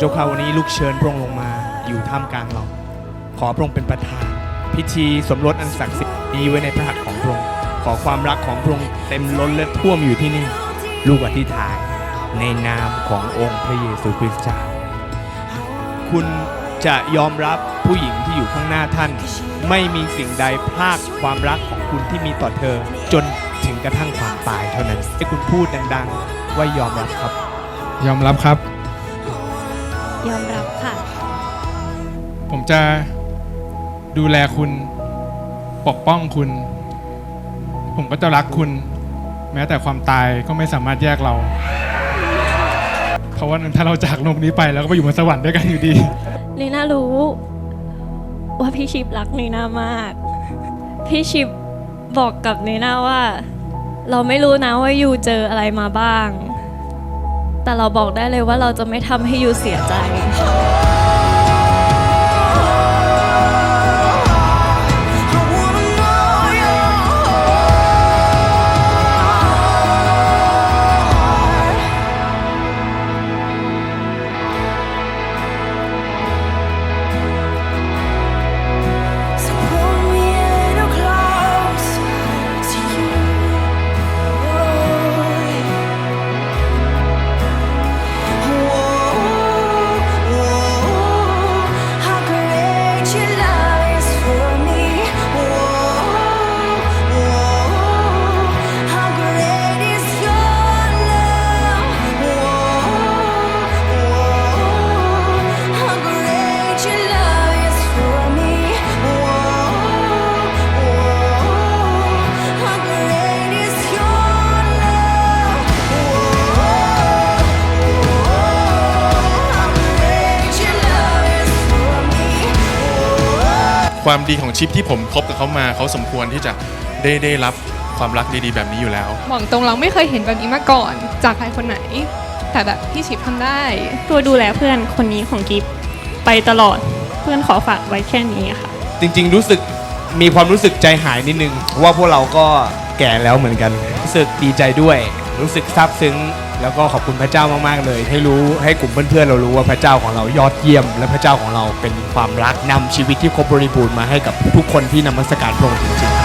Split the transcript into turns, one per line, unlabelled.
เจ้าข้าวันนี้ลูกเชิญพระองค์ลงมาอยู่ท่ามกลางเรา ขอพระองค์เป็นประธาน พิธีสมรสอันศักดิ์สิทธิ์นี้ไว้ในพระหัตถ์ของพระองค์ขอความรักของพระองค์เต็มล้นและท่วมอยู่ที่นี่ ลูกอธิษฐานในนามขององค์พระเยซูคริสต์เจ้าคุณจะยอมรับผู้หญิงที่อยู่ข้างหน้าท่าน ไม่มีสิ่งใดพากความรักของคุณที่มีต่อเธอ จนถึงกระทั่งความตายเท่านั้นให้คุณพูดดัง ๆ ว่ายอมรับครับ
ยอมรับครับ
ยอมรับค่ะ
ผมจะดูแลคุณ ปกป้องคุณ ผมก็จะรักคุณ แม้แต่ความตายก็ไม่สามารถแยกเรา เพราะว่าถ้าเราจากโลกนี้ไปเราก็ไปอยู่บนสวรรค์ด้วยกันอยู่ดี
นีน่ารู้ว่าพี่ชิปรักนีน่ามาก พี่ชิปบอกกับนีน่าว่า เราไม่รู้นะว่ายูเจออะไรมาบ้าง แต่เราบอกได้เลยว่าเราจะไม่ทำให้ยูเสียใจ
ความดีของชิปที่ผมคบกับเขามาเขาสมควรที่จะได้ได้รับความรักดีๆ แบบนี้อยู่แล้ว
บอกตรงเราไม่เคยเห็นแบบนี้มาก่อน จากใครคนไหน แต่แบบพี่ชิปทำได้
ตัวดูแลเพื่อนคนนี้ของกิฟไปตลอดเพื่อนขอฝากไว้แค่นี้ค่ะ
จริง ๆ รู้สึกมีความรู้สึกใจหายนิดนึงเพราะว่าพวกเราก็แก่แล้วเหมือนกัน รู้สึกดีใจด้วย รู้สึกซาบซึ้ง แล้วก็ขอบคุณพระเจ้ามากๆเลย ให้รู้ให้กลุ่มเพื่อนๆเรารู้ว่าพระเจ้าของเรายอดเยี่ยม และพระเจ้าของเราเป็นความรักนำชีวิตที่ครบบริบูรณ์มาให้กับทุกคนที่นมัสการพระองค์จริงๆ